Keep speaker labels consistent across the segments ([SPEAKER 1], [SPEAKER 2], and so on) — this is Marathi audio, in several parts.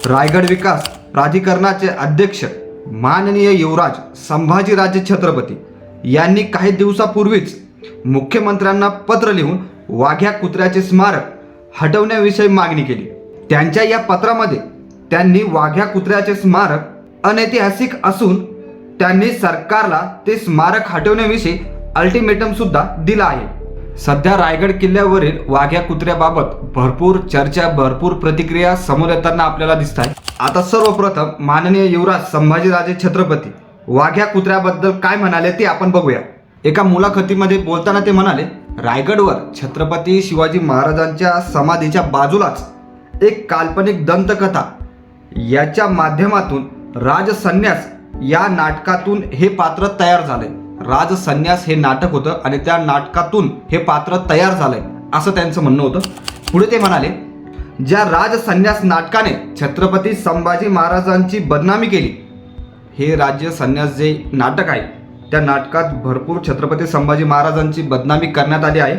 [SPEAKER 1] रायगड विकास प्राधिकरणाचे अध्यक्ष माननीय युवराज संभाजीराजे छत्रपती यांनी काही दिवसापूर्वीच मुख्यमंत्र्यांना पत्र लिहून वाघ्या कुत्र्याचे स्मारक हटवण्याविषयी मागणी केली. त्यांच्या या पत्रामध्ये त्यांनी वाघ्या कुत्र्याचे स्मारक अनैतिहासिक असून त्यांनी सरकारला ते स्मारक हटवण्याविषयी अल्टिमेटम सुद्धा दिला आहे. सध्या रायगड किल्ल्यावरील वाघ्या कुत्र्याबाबत भरपूर चर्चा भरपूर प्रतिक्रिया समोर येताना आपल्याला दिसत आहे आता सर्वप्रथम माननीय युवराज संभाजीराजे छत्रपती वाघ्या कुत्र्याबद्दल काय म्हणाले ते आपण बघूया. एका मुलाखतीमध्ये बोलताना ते म्हणाले रायगडवर छत्रपती शिवाजी महाराजांच्या समाधीच्या बाजूलाच एक काल्पनिक दंतकथा याच्या माध्यमातून राजसन्यास या नाटकातून हे पात्र तयार झाले. झालंय राजसन्यास हे नाटक होतं आणि त्या नाटकातून हे पात्र तयार झालंय असं त्यांचं म्हणणं होतं. पुढे ते म्हणाले ज्या राजसन्यास नाटकाने छत्रपती संभाजी महाराजांची बदनामी केली हे राज्य संन्यास जे नाटक आहे त्या नाटकात भरपूर छत्रपती संभाजी महाराजांची बदनामी करण्यात आली आहे.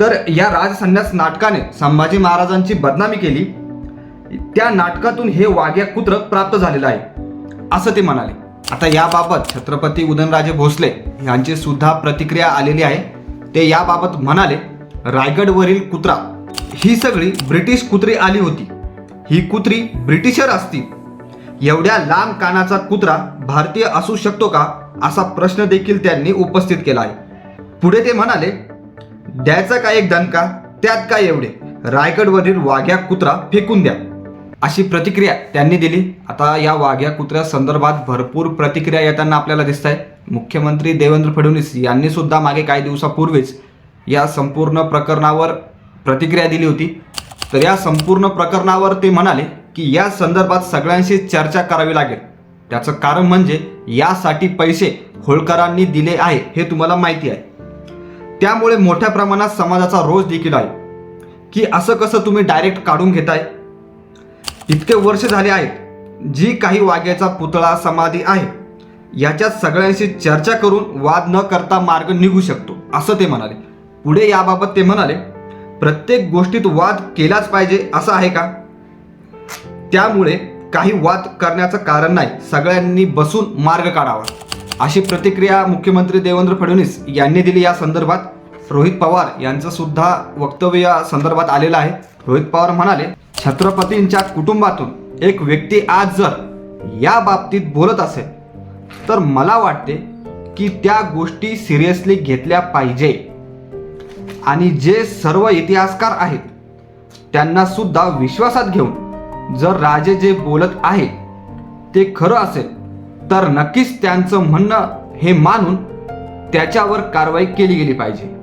[SPEAKER 1] तर या राजसन्यास नाटकाने संभाजी महाराजांची बदनामी केली त्या नाटकातून हे वाघ्या कुत्र प्राप्त झालेलं आहे असं ते म्हणाले. आता याबाबत छत्रपती उदयनराजे भोसले यांची सुद्धा प्रतिक्रिया आलेली आहे. ते याबाबत म्हणाले रायगडवरील कुत्रा ही सगळी ब्रिटिश कुत्री आली होती. ही कुत्री ब्रिटिशर असतील एवढ्या लांब कानाचा कुत्रा भारतीय असू शकतो का असा प्रश्न देखील त्यांनी उपस्थित केला आहे. पुढे ते म्हणाले द्यायचा काय एक दणका त्यात काय एवढे? रायगडवरील वाघ्या कुत्रा फेकून द्या. अशी प्रतिक्रिया त्यांनी दिली. आता या वाघ्या कुत्र्या संदर्भात भरपूर प्रतिक्रिया येताना आपल्याला दिसत आहे मुख्यमंत्री देवेंद्र फडणवीस यांनी सुद्धा मागे काही दिवसापूर्वीच या संपूर्ण प्रकरणावर प्रतिक्रिया दिली होती. तर या संपूर्ण प्रकरणावर ते म्हणाले की या संदर्भात सगळ्यांशी चर्चा करावी लागेल. त्याचं कारण म्हणजे यासाठी पैसे होळकरांनी दिले आहे हे तुम्हाला माहिती आहे. त्यामुळे मोठ्या प्रमाणात समाजाचा रोष देखील आहे. की असं कसं तुम्ही डायरेक्ट काढून घेताय? इतके वर्ष झाले आहेत जी काही वाघ्याचा पुतळा समाधी आहे याच्यात सगळ्यांशी चर्चा करून वाद न करता मार्ग निघू शकतो असं ते म्हणाले. पुढे याबाबत ते म्हणाले प्रत्येक गोष्टीत वाद केलाच पाहिजे असं आहे का? त्यामुळे काही वाद करण्याचं कारण नाही सगळ्यांनी बसून मार्ग काढावा अशी प्रतिक्रिया मुख्यमंत्री देवेंद्र फडणवीस यांनी दिली या संदर्भात. रोहित पवार यांचं सुद्धा वक्तव्य या संदर्भात आलेलं आहे. रोहित पवार म्हणाले छत्रपतींच्या कुटुंबातून एक व्यक्ती आज जर या बाबतीत बोलत असेल तर मला वाटते की त्या गोष्टी सिरियसली घेतल्या पाहिजे. आणि जे सर्व इतिहासकार आहेत त्यांना सुद्धा विश्वासात घेऊन जर राजे जे बोलत आहे ते खरं असेल तर नक्कीच त्यांचं म्हणणं हे मानून त्याच्यावर कारवाई केली गेली पाहिजे.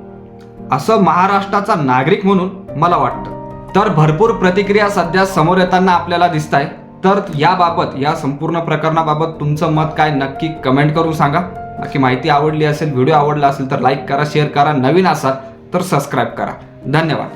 [SPEAKER 1] असं महाराष्ट्राचा नागरिक म्हणून मला वाटतं. तर भरपूर प्रतिक्रिया सध्या समोर येताना आपल्याला दिसत आहे तर याबाबत या संपूर्ण प्रकरणाबाबत तुमचं मत काय नक्की कमेंट करून सांगा. बाकी माहिती आवडली असेल व्हिडिओ आवडला असेल तर लाईक करा शेअर करा. नवीन असाल तर सबस्क्राईब करा. धन्यवाद.